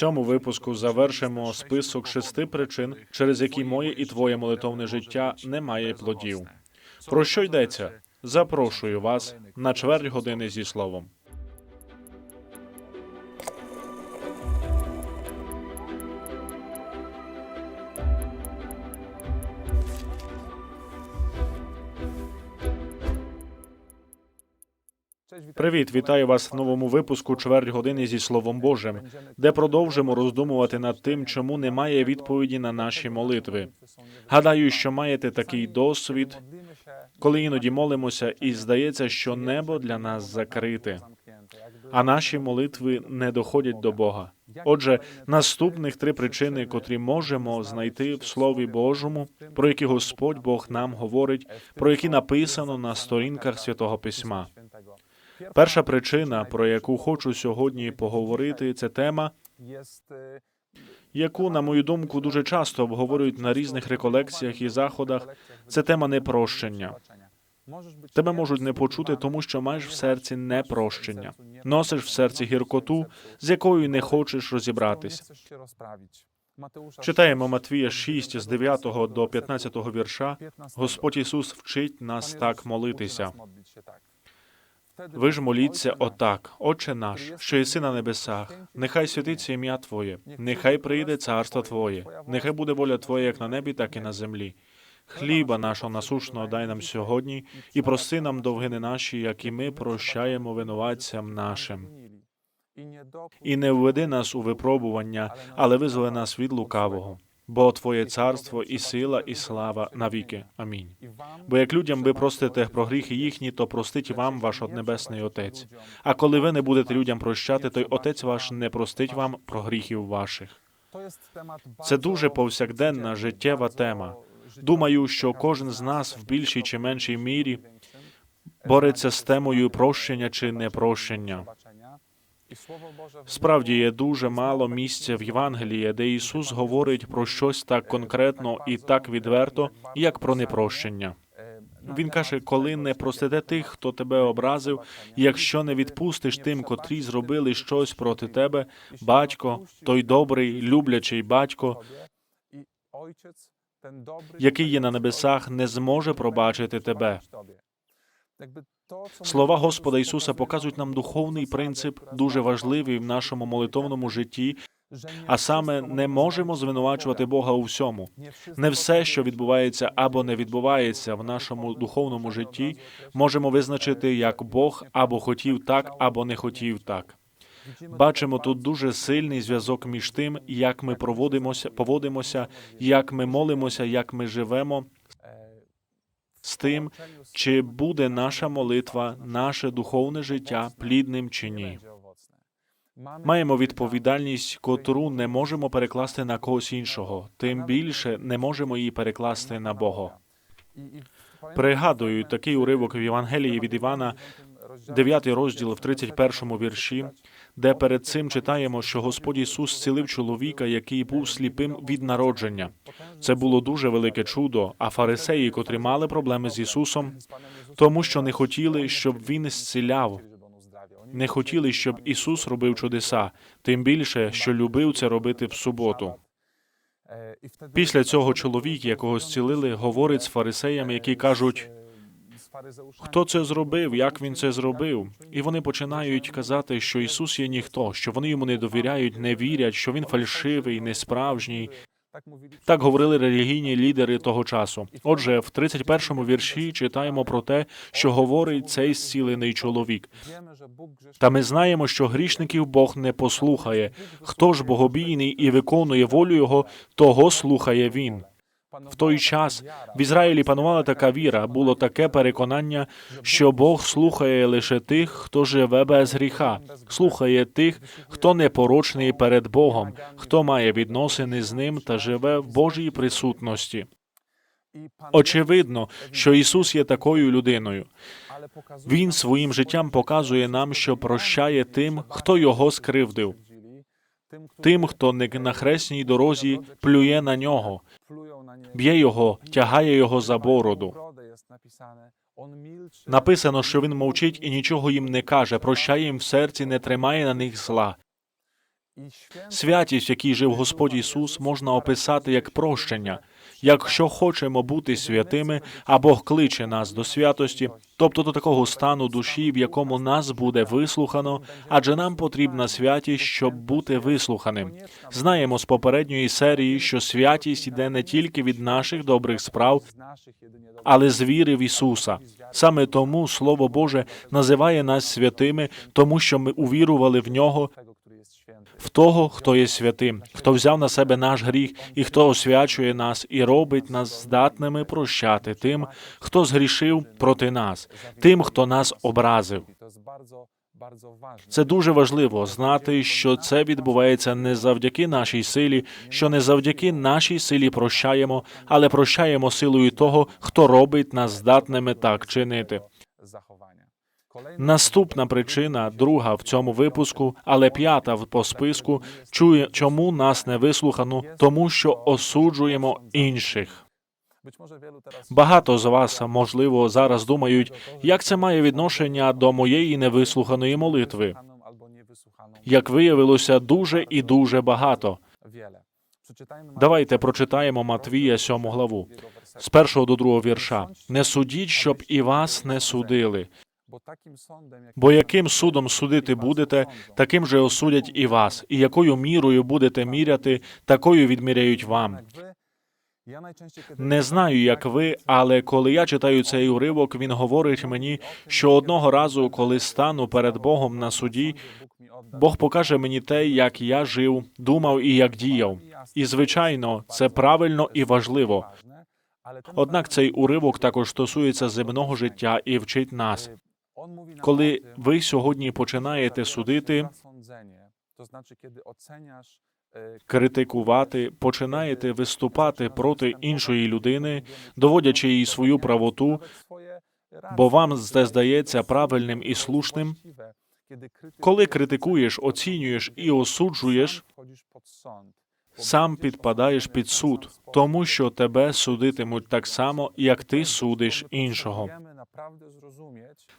цьому випуску завершимо список шести причин, через які моє і твоє молитовне життя не має плодів. Про що йдеться? Запрошую вас на чверть години зі словом. Привіт, вітаю вас в новому випуску чверть години зі Словом Божим, де продовжимо роздумувати над тим, чому немає відповіді на наші молитви. Гадаю, що маєте такий досвід, коли іноді молимося, і здається, що небо для нас закрите, а наші молитви не доходять до Бога. Отже, наступних три причини, котрі можемо знайти в Слові Божому, про які Господь Бог нам говорить, про які написано на сторінках святого письма. Перша причина, про яку хочу сьогодні поговорити, це тема, яку, на мою думку, дуже часто обговорюють на різних реколекціях і заходах. Це тема непрощення. Тебе можуть не почути, тому що маєш в серці непрощення, носиш в серці гіркоту, з якою не хочеш розібратися. Читаємо Матвія 6, з 9 до 15 вірша. Господь Ісус вчить нас так молитися. Ви ж моліться отак, Отче наш, що єси на небесах, нехай святиться ім'я Твоє, нехай прийде царство Твоє, нехай буде воля Твоя як на небі, так і на землі. Хліба нашого насушного дай нам сьогодні, і прости нам довгини наші, як і ми прощаємо винуватцям нашим. І не введи нас у випробування, але визволи нас від лукавого. Бо Твоє царство і сила, і слава навіки. Амінь. Бо як людям ви простите про гріхи їхні, то простить вам ваш небесний Отець. А коли ви не будете людям прощати, то й Отець ваш не простить вам про гріхів ваших. Це дуже повсякденна життєва тема. Думаю, що кожен з нас в більшій чи меншій мірі бореться з темою прощення чи непрощення. Справді є дуже мало місця в Євангелії, де Ісус говорить про щось так конкретно і так відверто, як про непрощення. Він каже, коли не простите тих, хто тебе образив, якщо не відпустиш тим, котрі зробили щось проти тебе, батько, той добрий, люблячий батько, який є на небесах, не зможе пробачити тебе. Слова Господа Ісуса показують нам духовний принцип, дуже важливий в нашому молитовному житті. А саме не можемо звинувачувати Бога у всьому. Не все, що відбувається або не відбувається в нашому духовному житті, можемо визначити, як Бог або хотів так, або не хотів так. Бачимо тут дуже сильний зв'язок між тим, як ми проводимося, поводимося, як ми молимося, як ми живемо, з тим, чи буде наша молитва, наше духовне життя плідним чи ні. Маємо відповідальність, котру не можемо перекласти на когось іншого, тим більше не можемо її перекласти на Бога. Пригадую такий уривок в Євангелії від Івана, 9 розділ в 31 вірші, де перед цим читаємо, що Господь Ісус зцілив чоловіка, який був сліпим від народження. Це було дуже велике чудо. А фарисеї, котрі мали проблеми з Ісусом, тому що не хотіли, щоб він зціляв, не хотіли, щоб Ісус робив чудеса, тим більше, що любив це робити в суботу. Після цього чоловік, якого зцілили, говорить з фарисеями, які кажуть. Хто це зробив? Як він це зробив? І вони починають казати, що Ісус є ніхто, що вони йому не довіряють, не вірять, що він фальшивий, несправжній. Так говорили релігійні лідери того часу. Отже, в 31-му вірші читаємо про те, що говорить цей зцілений чоловік. Та ми знаємо, що грішників Бог не послухає. Хто ж богобійний і виконує волю його, того слухає він. В той час в Ізраїлі панувала така віра, було таке переконання, що Бог слухає лише тих, хто живе без гріха, слухає тих, хто непорочний перед Богом, хто має відносини з ним та живе в Божій присутності. Очевидно, що Ісус є такою людиною. Він своїм життям показує нам, що прощає тим, хто його скривдив, тим, хто не на хресній дорозі плює на нього, б'є його, тягає його за бороду. Написано, що він мовчить і нічого їм не каже, прощає їм в серці, не тримає на них зла. Святість, в якій жив Господь Ісус, можна описати як прощення. Якщо хочемо бути святими, а Бог кличе нас до святості, тобто до такого стану душі, в якому нас буде вислухано, адже нам потрібна святість, щоб бути вислуханим. Знаємо з попередньої серії, що святість йде не тільки від наших добрих справ, але з віри в Ісуса. Саме тому Слово Боже називає нас святими, тому що ми увірували в нього, в того, хто є святим, хто взяв на себе наш гріх і хто освячує нас і робить нас здатними прощати тим, хто згрішив проти нас, тим, хто нас образив. Це дуже важливо знати, що це відбувається не завдяки нашій силі, що не завдяки нашій силі прощаємо, але прощаємо силою того, хто робить нас здатними так чинити. Наступна причина, друга в цьому випуску, але п'ята по списку, чує, чому нас не вислухано, тому що осуджуємо інших. Багато з вас, можливо, зараз думають, як це має відношення до моєї невислуханої молитви. Як виявилося, дуже і дуже багато. Давайте прочитаємо Матвія 7 главу з першого до другого вірша. Не судіть, щоб і вас не судили. Бо яким судом судити будете, таким же осудять і вас, і якою мірою будете міряти, такою відміряють вам. Не знаю, як ви, але коли я читаю цей уривок, він говорить мені, що одного разу, коли стану перед Богом на суді, Бог покаже мені те, як я жив, думав і як діяв. І звичайно, це правильно і важливо. Однак цей уривок також стосується земного життя і вчить нас. Коли ви сьогодні починаєте судити, критикувати, починаєте виступати проти іншої людини, доводячи їй свою правоту, бо вам це здається правильним і слушним. Коли критикуєш, оцінюєш і осуджуєш, сам підпадаєш під суд, тому що тебе судитимуть так само, як ти судиш іншого.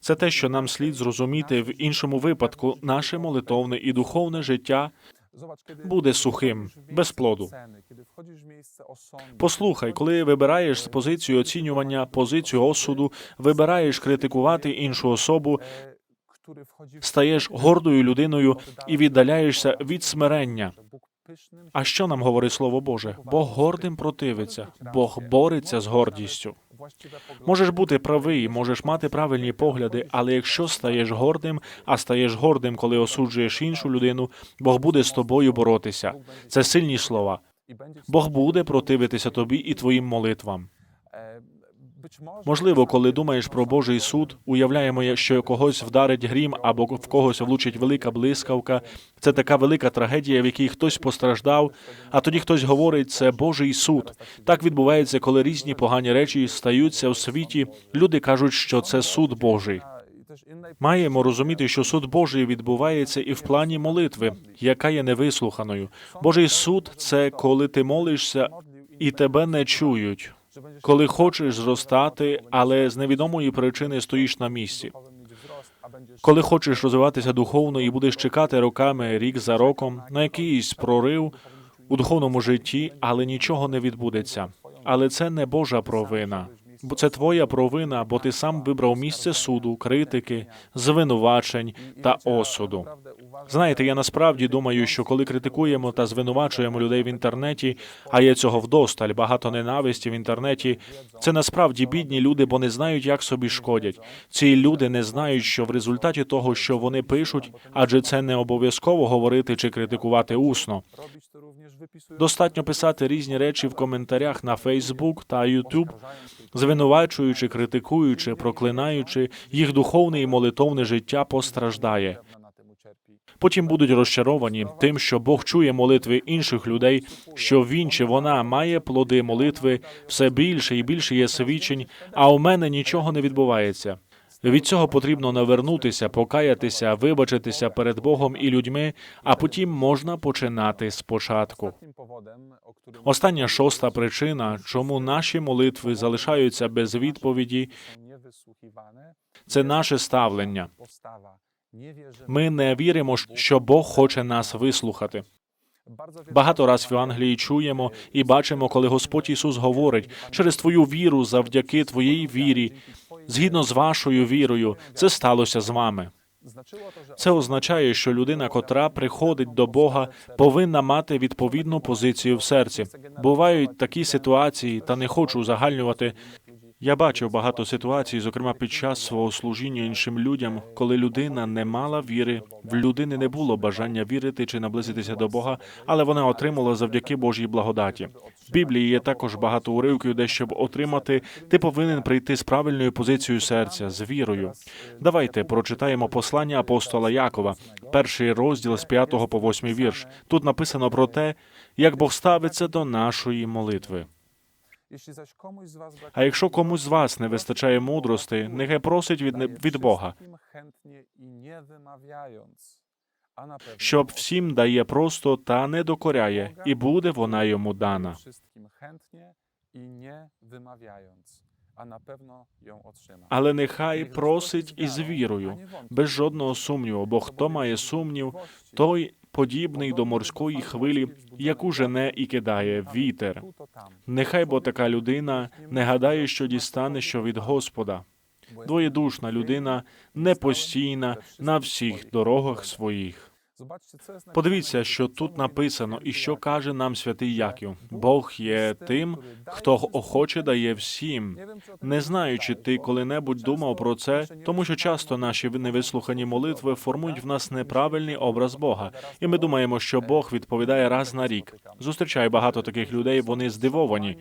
Це те, що нам слід зрозуміти в іншому випадку, наше молитовне і духовне життя буде сухим, без плоду. Послухай, коли вибираєш з позицію оцінювання, позицію осуду, вибираєш критикувати іншу особу, стаєш гордою людиною і віддаляєшся від смирення. А що нам говорить Слово Боже? Бог гордим противиться, Бог бореться з гордістю. Можеш бути правий, можеш мати правильні погляди, але якщо стаєш гордим, а стаєш гордим, коли осуджуєш іншу людину, Бог буде з тобою боротися. Це сильні слова. Бог буде противитися тобі і твоїм молитвам. Можливо, коли думаєш про Божий суд, уявляємо, що когось вдарить грім або в когось влучить велика блискавка. Це така велика трагедія, в якій хтось постраждав, а тоді хтось говорить, це Божий суд. Так відбувається, коли різні погані речі стаються у світі. Люди кажуть, що це суд Божий. Маємо розуміти, що суд Божий відбувається і в плані молитви, яка є невислуханою. Божий суд це коли ти молишся і тебе не чують. Коли хочеш зростати, але з невідомої причини стоїш на місці. Коли хочеш розвиватися духовно і будеш чекати роками, рік за роком, на якийсь прорив у духовному житті, але нічого не відбудеться. Але це не Божа провина. Бо це твоя провина, бо ти сам вибрав місце суду, критики, звинувачень та осуду. Знаєте, я насправді думаю, що коли критикуємо та звинувачуємо людей в інтернеті, а є цього вдосталь, багато ненависті в інтернеті, це насправді бідні люди, бо не знають, як собі шкодять. Ці люди не знають, що в результаті того, що вони пишуть, адже це не обов'язково говорити чи критикувати усно. Достатньо писати різні речі в коментарях на Фейсбук та Ютуб, звинувачуючи, критикуючи, проклинаючи, їх духовне і молитовне життя постраждає. Потім будуть розчаровані тим, що Бог чує молитви інших людей, що він чи вона має плоди молитви, все більше і більше є свідчень, а у мене нічого не відбувається. Від цього потрібно навернутися, покаятися, вибачитися перед Богом і людьми, а потім можна починати спочатку. Остання шоста причина, чому наші молитви залишаються без відповіді, це наше ставлення. Ми не віримо, що Бог хоче нас вислухати. Багато раз в Євангелії чуємо і бачимо, коли Господь Ісус говорить через твою віру, завдяки твоїй вірі, згідно з вашою вірою, це сталося з вами. Це означає, що людина, котра приходить до Бога, повинна мати відповідну позицію в серці. Бувають такі ситуації, та не хочу узагальнювати. Я бачив багато ситуацій, зокрема під час свого служіння іншим людям, коли людина не мала віри, в людини не було бажання вірити чи наблизитися до Бога, але вона отримала завдяки Божій благодаті. В Біблії є також багато уривків, де щоб отримати, ти повинен прийти з правильною позицією серця, з вірою. Давайте прочитаємо послання апостола Якова, перший розділ з 5 по 8 вірш. Тут написано про те, як Бог ставиться до нашої молитви. А якщо комусь з вас не вистачає мудрости, нехай просить від, від Бога, щоб всім дає просто та не докоряє, і буде вона йому дана. Але нехай просить із вірою, без жодного сумніву, бо хто має сумнів, той подібний до морської хвилі, яку жене і кидає вітер. Нехай бо така людина не гадає, що дістане що від Господа. Двоєдушна людина непостійна на всіх дорогах своїх. Подивіться, що тут написано, і що каже нам святий Яків. Бог є тим, хто охоче дає всім. Не знаю, чи ти коли-небудь думав про це, тому що часто наші невислухані молитви формують в нас неправильний образ Бога, і ми думаємо, що Бог відповідає раз на рік. Зустрічаю багато таких людей, вони здивовані.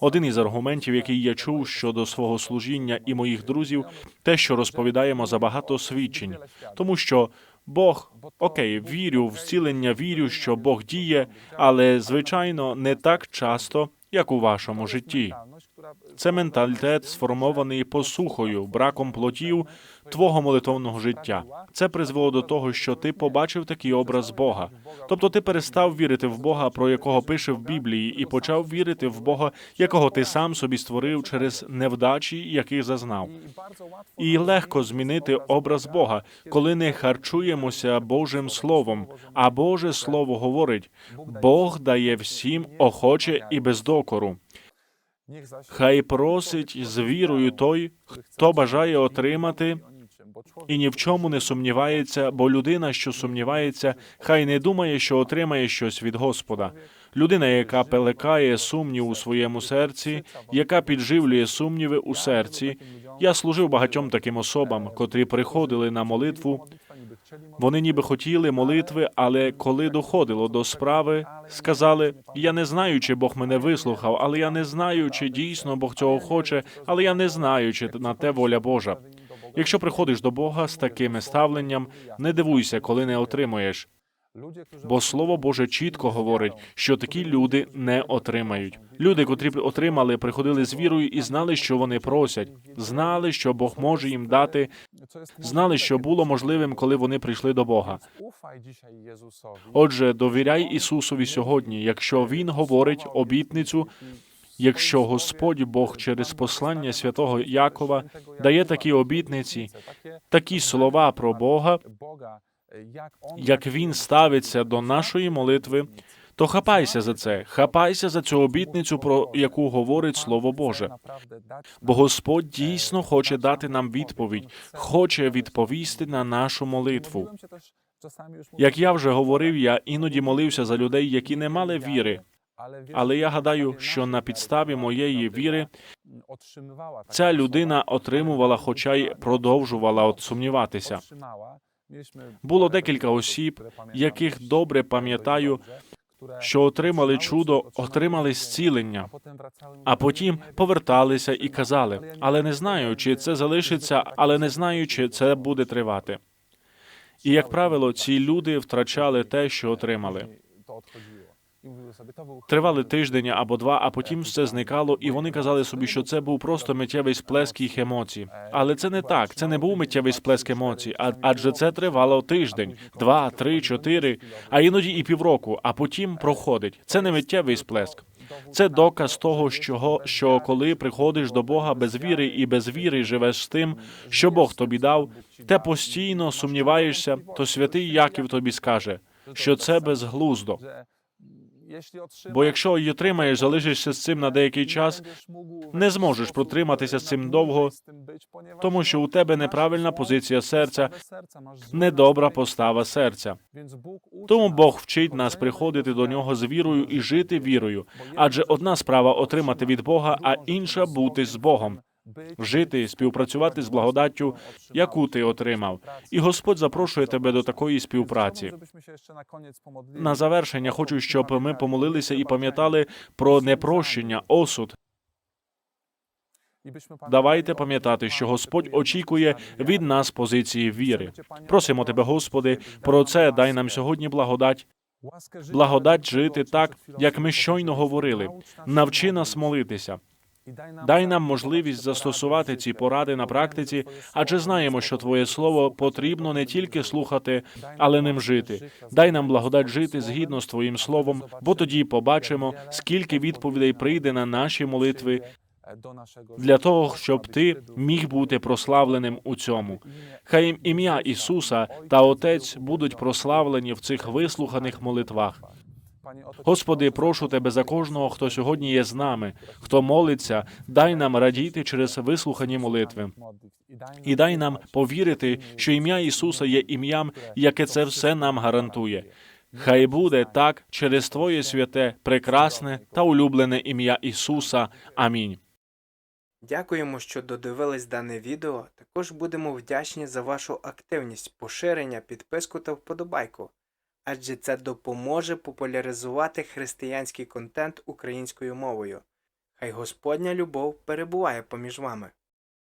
Один із аргументів, який я чув щодо свого служіння і моїх друзів, те, що розповідаємо за багато свідчень, тому що Бог окей, вірю в зцілення, вірю, що Бог діє, але звичайно не так часто, як у вашому житті. Це менталітет, сформований посухою, браком плотів твого молитовного життя. Це призвело до того, що ти побачив такий образ Бога. Тобто ти перестав вірити в Бога, про якого пише в Біблії, і почав вірити в Бога, якого ти сам собі створив через невдачі, яких зазнав. І легко змінити образ Бога, коли не харчуємося Божим Словом. А Боже Слово говорить: Бог дає всім охоче і без докору. Хай просить з вірою той, хто бажає отримати, і ні в чому не сумнівається, бо людина, що сумнівається, хай не думає, що отримає щось від Господа. Людина, яка пелекає сумнів у своєму серці, яка підживлює сумніви у серці. Я служив багатьом таким особам, котрі приходили на молитву. Вони ніби хотіли молитви, але коли доходило до справи, сказали: Я не знаю, чи Бог мене вислухав, але я не знаю, чи дійсно Бог цього хоче, але я не знаю, чи на те воля Божа. Якщо приходиш до Бога з таким ставленням, не дивуйся, коли не отримуєш. Бо слово Боже чітко говорить, що такі люди не отримають. Люди, котрі отримали, приходили з вірою і знали, що вони просять, знали, що Бог може їм дати, знали, що було можливим, коли вони прийшли до Бога. Отже, довіряй Ісусові сьогодні, якщо Він говорить обітницю. Якщо Господь Бог через послання святого Якова дає такі обітниці, такі слова про Бога, як він ставиться до нашої молитви, то хапайся за це, хапайся за цю обітницю, про яку говорить Слово Боже. Бо Господь дійсно хоче дати нам відповідь, хоче відповісти на нашу молитву. Як я вже говорив, я іноді молився за людей, які не мали віри. Але я гадаю, що на підставі моєї віри ця людина отримувала, хоча й продовжувала от сумніватися. Було декілька осіб, яких добре пам'ятаю, що отримали чудо, отримали зцілення, а потім поверталися і казали, але не знаю, чи це залишиться, але не знаю, чи це буде тривати. І як правило, ці люди втрачали те, що отримали. Тривали тиждень або два, а потім все зникало, і вони казали собі, що це був просто миттєвий сплеск їх емоцій. Але це не так. Це не був миттєвий сплеск емоцій, адже це тривало тиждень, два, три, чотири, а іноді і півроку. А потім проходить. Це не миттєвий сплеск. Це доказ того, що, що коли приходиш до Бога без віри і без віри живеш з тим, що Бог тобі дав, те постійно сумніваєшся, то святий Яків тобі скаже, що це безглуздо. Бо якщо й отримаєш, залишишся з цим на деякий час, не зможеш протриматися з цим довго, тому що у тебе неправильна позиція серця, недобра постава серця. Тому Бог вчить нас приходити до нього з вірою і жити вірою. Адже одна справа отримати від Бога, а інша бути з Богом, жити, співпрацювати з благодаттю, яку ти отримав. І Господь запрошує тебе до такої співпраці. На завершення хочу, щоб ми помолилися і пам'ятали про непрощення, осуд. Давайте пам'ятати, що Господь очікує від нас позиції віри. Просимо тебе, Господи, про це дай нам сьогодні благодать, благодать жити так, як ми щойно говорили. Навчи нас молитися. Дай нам можливість застосувати ці поради на практиці, адже знаємо, що Твоє слово потрібно не тільки слухати, але ним жити. Дай нам благодать жити згідно з Твоїм словом, бо тоді побачимо, скільки відповідей прийде на наші молитви для того, щоб ти міг бути прославленим у цьому. Хай ім'я Ісуса та Отець будуть прославлені в цих вислуханих молитвах. Господи, прошу тебе за кожного, хто сьогодні є з нами, хто молиться, дай нам радіти через вислухані молитви. І дай нам повірити, що ім'я Ісуса є ім'ям, яке це все нам гарантує. Хай буде так через Твоє святе, прекрасне та улюблене ім'я Ісуса. Амінь. Дякуємо, що додивились дане відео. Також будемо вдячні за вашу активність, поширення, підписку та вподобайку, адже це допоможе популяризувати християнський контент українською мовою. Хай Господня любов перебуває поміж вами.